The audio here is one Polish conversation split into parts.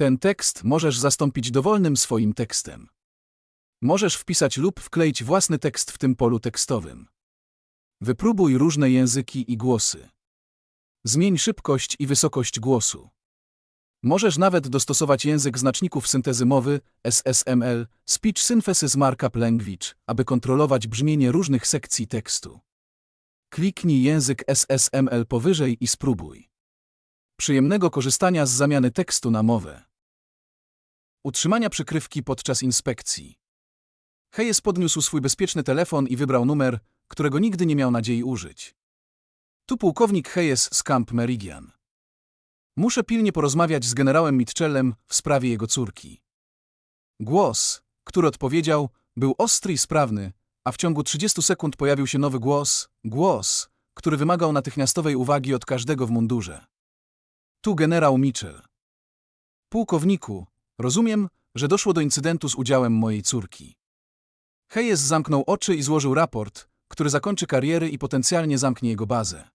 Ten tekst możesz zastąpić dowolnym swoim tekstem. Możesz wpisać lub wkleić własny tekst w tym polu tekstowym. Wypróbuj różne języki i głosy. Zmień szybkość i wysokość głosu. Możesz nawet dostosować język znaczników syntezy mowy SSML Speech Synthesis Markup Language, aby kontrolować brzmienie różnych sekcji tekstu. Kliknij język SSML powyżej i spróbuj. Przyjemnego korzystania z zamiany tekstu na mowę. Utrzymania przykrywki podczas inspekcji. Hayes podniósł swój bezpieczny telefon i wybrał numer, którego nigdy nie miał nadziei użyć. Tu pułkownik Hayes z Camp Meridian. Muszę pilnie porozmawiać z generałem Mitchellem w sprawie jego córki. Głos, który odpowiedział, był ostry i sprawny, a w ciągu 30 sekund pojawił się nowy głos, głos, który wymagał natychmiastowej uwagi od każdego w mundurze. Tu generał Mitchell. Pułkowniku, rozumiem, że doszło do incydentu z udziałem mojej córki. Hayes zamknął oczy i złożył raport, który zakończy kariery i potencjalnie zamknie jego bazę.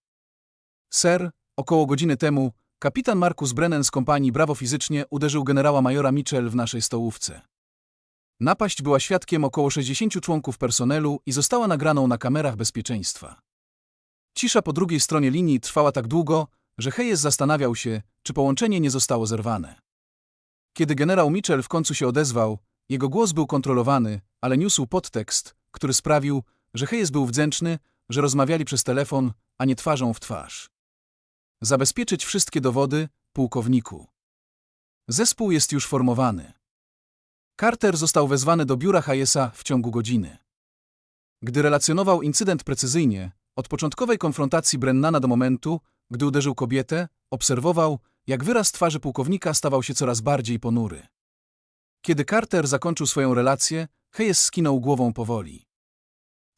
Sir, około godziny temu, kapitan Markus Brennan z kompanii Bravo Fizycznie uderzył generała majora Mitchell w naszej stołówce. Napaść była świadkiem około 60 członków personelu i została nagraną na kamerach bezpieczeństwa. Cisza po drugiej stronie linii trwała tak długo, że Hayes zastanawiał się, czy połączenie nie zostało zerwane. Kiedy generał Mitchell w końcu się odezwał, jego głos był kontrolowany, ale niósł podtekst, który sprawił, że Hayes był wdzięczny, że rozmawiali przez telefon, a nie twarzą w twarz. Zabezpieczyć wszystkie dowody, pułkowniku. Zespół jest już formowany. Carter został wezwany do biura Hayesa w ciągu godziny. Gdy relacjonował incydent precyzyjnie, od początkowej konfrontacji Brennana do momentu, gdy uderzył kobietę, obserwował, jak wyraz twarzy pułkownika stawał się coraz bardziej ponury. Kiedy Carter zakończył swoją relację, Hayes skinął głową powoli.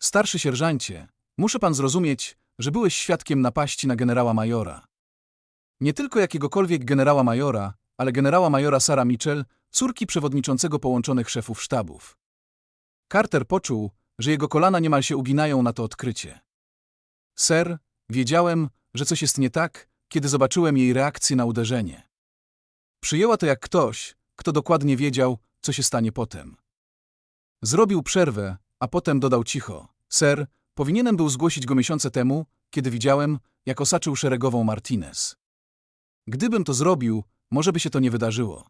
Starszy sierżancie, muszę pan zrozumieć, że byłeś świadkiem napaści na generała majora. Nie tylko jakiegokolwiek generała majora, ale generała majora Sara Mitchell, córki przewodniczącego połączonych szefów sztabów. Carter poczuł, że jego kolana niemal się uginają na to odkrycie. Ser, wiedziałem, że coś jest nie tak, kiedy zobaczyłem jej reakcję na uderzenie. Przyjęła to jak ktoś, kto dokładnie wiedział, co się stanie potem. Zrobił przerwę, a potem dodał cicho. Ser, powinienem był zgłosić go miesiące temu, kiedy widziałem, jak osaczył szeregową Martinez. Gdybym to zrobił, może by się to nie wydarzyło.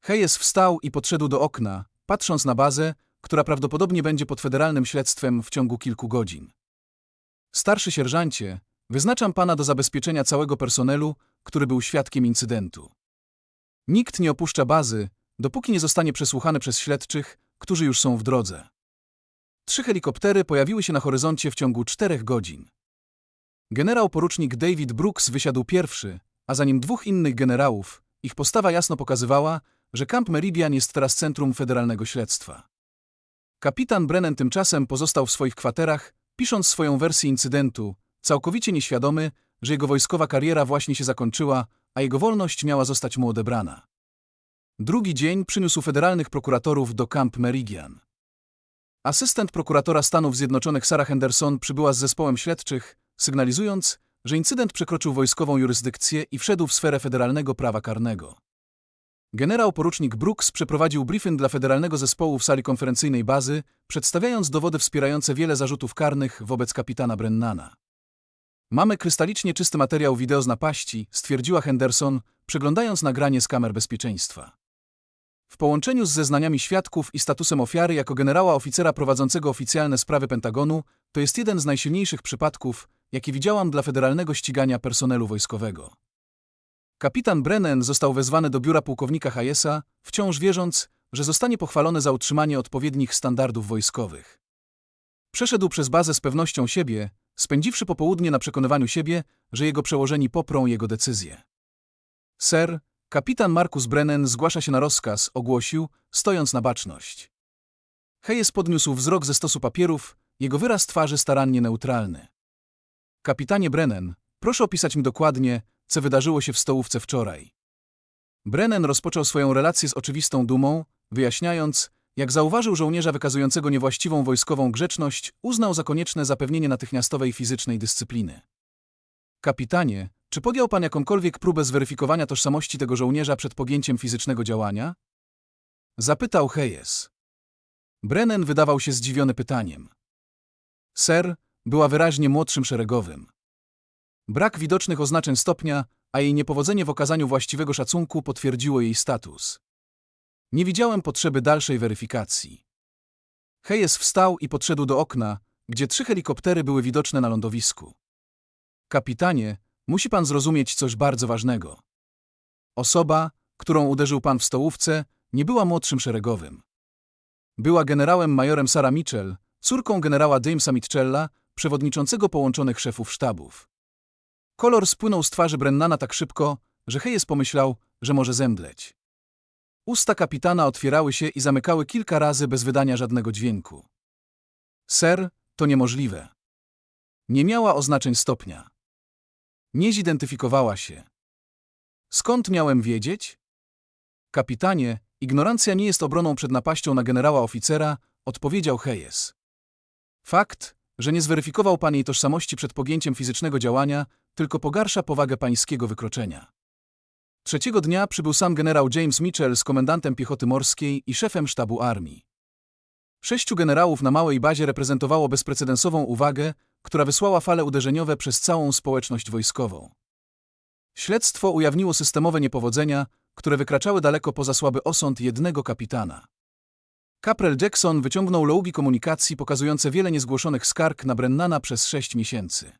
Hayes wstał i podszedł do okna, patrząc na bazę, która prawdopodobnie będzie pod federalnym śledztwem w ciągu kilku godzin. Starszy sierżancie, wyznaczam pana do zabezpieczenia całego personelu, który był świadkiem incydentu. Nikt nie opuszcza bazy, dopóki nie zostanie przesłuchany przez śledczych, którzy już są w drodze. Trzy helikoptery pojawiły się na horyzoncie w ciągu czterech godzin. Generał porucznik David Brooks wysiadł pierwszy, a za nim dwóch innych generałów. Ich postawa jasno pokazywała, że Camp Meridian jest teraz centrum federalnego śledztwa. Kapitan Brennan tymczasem pozostał w swoich kwaterach, pisząc swoją wersję incydentu, całkowicie nieświadomy, że jego wojskowa kariera właśnie się zakończyła, a jego wolność miała zostać mu odebrana. Drugi dzień przyniósł federalnych prokuratorów do Camp Meridian. Asystent prokuratora Stanów Zjednoczonych Sarah Henderson przybyła z zespołem śledczych, sygnalizując, że incydent przekroczył wojskową jurysdykcję i wszedł w sferę federalnego prawa karnego. Generał porucznik Brooks przeprowadził briefing dla federalnego zespołu w sali konferencyjnej bazy, przedstawiając dowody wspierające wiele zarzutów karnych wobec kapitana Brennana. Mamy krystalicznie czysty materiał wideo z napaści, stwierdziła Henderson, przeglądając nagranie z kamer bezpieczeństwa. W połączeniu z zeznaniami świadków i statusem ofiary jako generała oficera prowadzącego oficjalne sprawy Pentagonu, to jest jeden z najsilniejszych przypadków, jakie widziałam dla federalnego ścigania personelu wojskowego. Kapitan Brennan został wezwany do biura pułkownika Hayesa, wciąż wierząc, że zostanie pochwalony za utrzymanie odpowiednich standardów wojskowych. Przeszedł przez bazę z pewnością siebie, spędziwszy popołudnie na przekonywaniu siebie, że jego przełożeni poprą jego decyzję. Sir, kapitan Markus Brennan zgłasza się na rozkaz, ogłosił, stojąc na baczność. Hayes podniósł wzrok ze stosu papierów, jego wyraz twarzy starannie neutralny. Kapitanie Brennan, proszę opisać mi dokładnie, co wydarzyło się w stołówce wczoraj. Brennan rozpoczął swoją relację z oczywistą dumą, wyjaśniając, jak zauważył żołnierza wykazującego niewłaściwą wojskową grzeczność, uznał za konieczne zapewnienie natychmiastowej fizycznej dyscypliny. Kapitanie, Czy podjął pan jakąkolwiek próbę zweryfikowania tożsamości tego żołnierza przed pogięciem fizycznego działania? Zapytał Hayes. Brennan wydawał się zdziwiony pytaniem. Ser była wyraźnie młodszym szeregowym. Brak widocznych oznaczeń stopnia, a jej niepowodzenie w okazaniu właściwego szacunku potwierdziło jej status. Nie widziałem potrzeby dalszej weryfikacji. Hayes wstał i podszedł do okna, gdzie trzy helikoptery były widoczne na lądowisku. Kapitanie, musi pan zrozumieć coś bardzo ważnego. Osoba, którą uderzył pan w stołówce, nie była młodszym szeregowym. Była generałem majorem Sarah Mitchell, córką generała Jamesa Mitchella, przewodniczącego połączonych szefów sztabów. Kolor spłynął z twarzy Brennana tak szybko, że Hayes pomyślał, że może zemdleć. Usta kapitana otwierały się i zamykały kilka razy bez wydania żadnego dźwięku. Ser, to niemożliwe. Nie miała oznaczeń stopnia. Nie zidentyfikowała się. Skąd miałem wiedzieć? Kapitanie, ignorancja nie jest obroną przed napaścią na generała oficera, odpowiedział Hayes. Fakt, że nie zweryfikował pan jej tożsamości przed pogięciem fizycznego działania, tylko pogarsza powagę pańskiego wykroczenia. Trzeciego dnia przybył sam generał James Mitchell z komendantem piechoty morskiej i szefem sztabu armii. Sześciu generałów na małej bazie reprezentowało bezprecedensową uwagę, która wysłała fale uderzeniowe przez całą społeczność wojskową. Śledztwo ujawniło systemowe niepowodzenia, które wykraczały daleko poza słaby osąd jednego kapitana. Caprel Jackson wyciągnął logi komunikacji pokazujące wiele niezgłoszonych skarg na Brennana przez sześć miesięcy.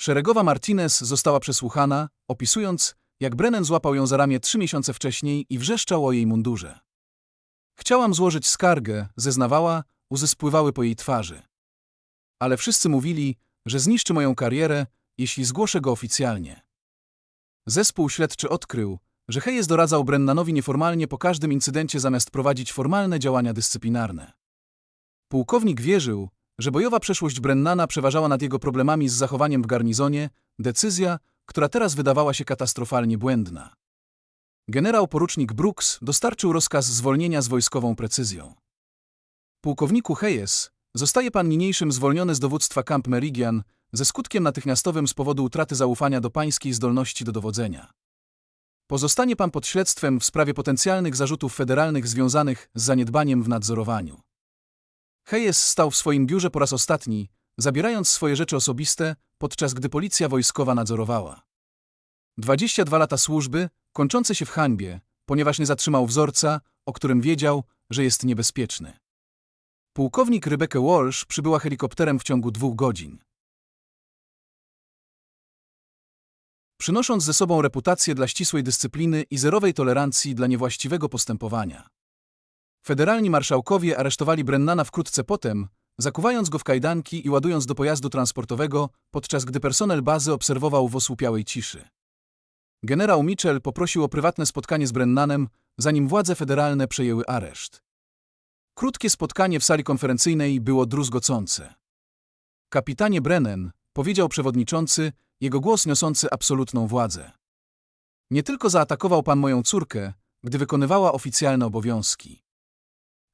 Szeregowa Martinez została przesłuchana, opisując, jak Brennan złapał ją za ramię trzy miesiące wcześniej i wrzeszczał o jej mundurze. Chciałam złożyć skargę, zeznawała, łzy spływały po jej twarzy. Ale wszyscy mówili, że zniszczy moją karierę, jeśli zgłoszę go oficjalnie. Zespół śledczy odkrył, że Hayes doradzał Brennanowi nieformalnie po każdym incydencie zamiast prowadzić formalne działania dyscyplinarne. Pułkownik wierzył, że bojowa przeszłość Brennana przeważała nad jego problemami z zachowaniem w garnizonie, decyzja, która teraz wydawała się katastrofalnie błędna. Generał porucznik Brooks dostarczył rozkaz zwolnienia z wojskową precyzją. Pułkowniku Hayes, zostaje pan niniejszym zwolniony z dowództwa Camp Meridian ze skutkiem natychmiastowym z powodu utraty zaufania do pańskiej zdolności do dowodzenia. Pozostanie pan pod śledztwem w sprawie potencjalnych zarzutów federalnych związanych z zaniedbaniem w nadzorowaniu. Hayes stał w swoim biurze po raz ostatni, zabierając swoje rzeczy osobiste, podczas gdy policja wojskowa nadzorowała. 22 lata służby, kończące się w hańbie, ponieważ nie zatrzymał wzorca, o którym wiedział, że jest niebezpieczny. Pułkownik Rebecca Walsh przybyła helikopterem w ciągu dwóch godzin. Przynosząc ze sobą reputację dla ścisłej dyscypliny i zerowej tolerancji dla niewłaściwego postępowania. Federalni marszałkowie aresztowali Brennana wkrótce potem, zakuwając go w kajdanki i ładując do pojazdu transportowego, podczas gdy personel bazy obserwował w osłupiałej ciszy. Generał Mitchell poprosił o prywatne spotkanie z Brennanem, zanim władze federalne przejęły areszt. Krótkie spotkanie w sali konferencyjnej było druzgocące. Kapitanie Brennan, powiedział przewodniczący, jego głos niosący absolutną władzę. Nie tylko zaatakował pan moją córkę, gdy wykonywała oficjalne obowiązki.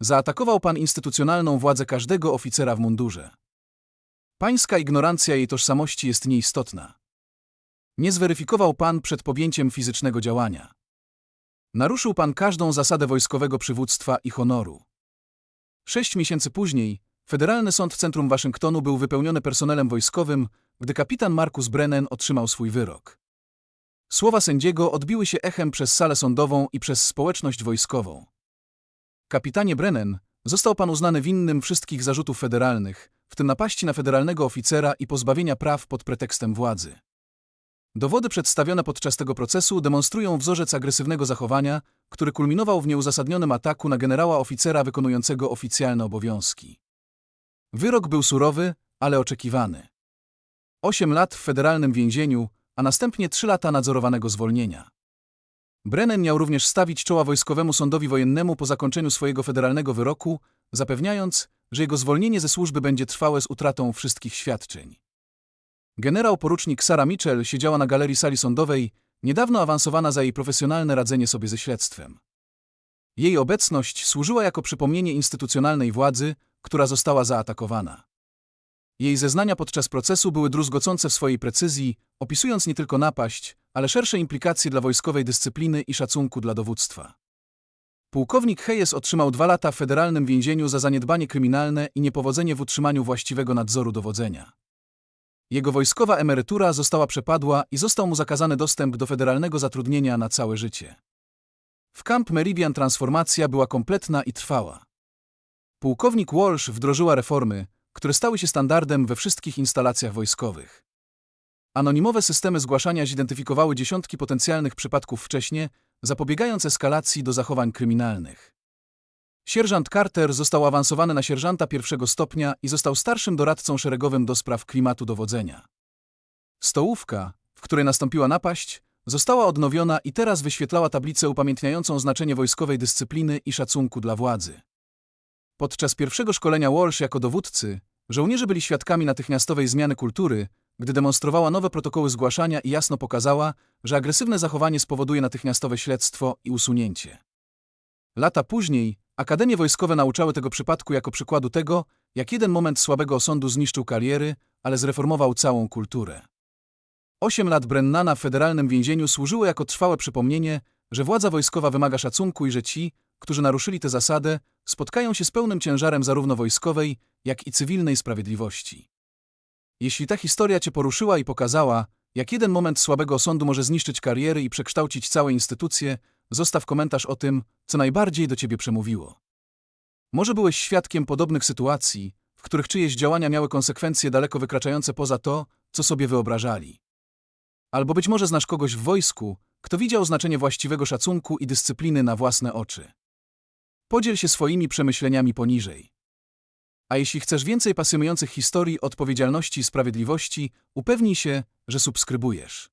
Zaatakował pan instytucjonalną władzę każdego oficera w mundurze. Pańska ignorancja jej tożsamości jest nieistotna. Nie zweryfikował pan przed podjęciem fizycznego działania. Naruszył pan każdą zasadę wojskowego przywództwa i honoru. Sześć miesięcy później Federalny Sąd w centrum Waszyngtonu był wypełniony personelem wojskowym, gdy kapitan Marcus Brennan otrzymał swój wyrok. Słowa sędziego odbiły się echem przez salę sądową i przez społeczność wojskową. Kapitanie Brennan, został pan uznany winnym wszystkich zarzutów federalnych, w tym napaści na federalnego oficera i pozbawienia praw pod pretekstem władzy. Dowody przedstawione podczas tego procesu demonstrują wzorzec agresywnego zachowania, który kulminował w nieuzasadnionym ataku na generała oficera wykonującego oficjalne obowiązki. Wyrok był surowy, ale oczekiwany. Osiem lat w federalnym więzieniu, a następnie trzy lata nadzorowanego zwolnienia. Brennan miał również stawić czoła wojskowemu sądowi wojennemu po zakończeniu swojego federalnego wyroku, zapewniając, że jego zwolnienie ze służby będzie trwałe z utratą wszystkich świadczeń. Generał porucznik Sara Mitchell siedziała na galerii sali sądowej, niedawno awansowana za jej profesjonalne radzenie sobie ze śledztwem. Jej obecność służyła jako przypomnienie instytucjonalnej władzy, która została zaatakowana. Jej zeznania podczas procesu były druzgocące w swojej precyzji, opisując nie tylko napaść, ale szersze implikacje dla wojskowej dyscypliny i szacunku dla dowództwa. Pułkownik Hayes otrzymał dwa lata w federalnym więzieniu za zaniedbanie kryminalne i niepowodzenie w utrzymaniu właściwego nadzoru dowodzenia. Jego wojskowa emerytura została przepadła i został mu zakazany dostęp do federalnego zatrudnienia na całe życie. W Camp Meridian transformacja była kompletna i trwała. Pułkownik Walsh wdrożyła reformy, które stały się standardem we wszystkich instalacjach wojskowych. Anonimowe systemy zgłaszania zidentyfikowały dziesiątki potencjalnych przypadków wcześnie, zapobiegając eskalacji do zachowań kryminalnych. Sierżant Carter został awansowany na sierżanta pierwszego stopnia i został starszym doradcą szeregowym do spraw klimatu dowodzenia. Stołówka, w której nastąpiła napaść, została odnowiona i teraz wyświetlała tablicę upamiętniającą znaczenie wojskowej dyscypliny i szacunku dla władzy. Podczas pierwszego szkolenia Walsh jako dowódcy, żołnierze byli świadkami natychmiastowej zmiany kultury, gdy demonstrowała nowe protokoły zgłaszania i jasno pokazała, że agresywne zachowanie spowoduje natychmiastowe śledztwo i usunięcie. Lata później akademie wojskowe nauczały tego przypadku jako przykładu tego, jak jeden moment słabego osądu zniszczył kariery, ale zreformował całą kulturę. Osiem lat Brennana w federalnym więzieniu służyło jako trwałe przypomnienie, że władza wojskowa wymaga szacunku i że ci, którzy naruszyli tę zasadę, spotkają się z pełnym ciężarem zarówno wojskowej, jak i cywilnej sprawiedliwości. Jeśli ta historia Cię poruszyła i pokazała, jak jeden moment słabego osądu może zniszczyć kariery i przekształcić całe instytucje, zostaw komentarz o tym, co najbardziej do Ciebie przemówiło. Może byłeś świadkiem podobnych sytuacji, w których czyjeś działania miały konsekwencje daleko wykraczające poza to, co sobie wyobrażali. Albo być może znasz kogoś w wojsku, kto widział znaczenie właściwego szacunku i dyscypliny na własne oczy. Podziel się swoimi przemyśleniami poniżej. A jeśli chcesz więcej pasjonujących historii odpowiedzialności i sprawiedliwości, upewnij się, że subskrybujesz.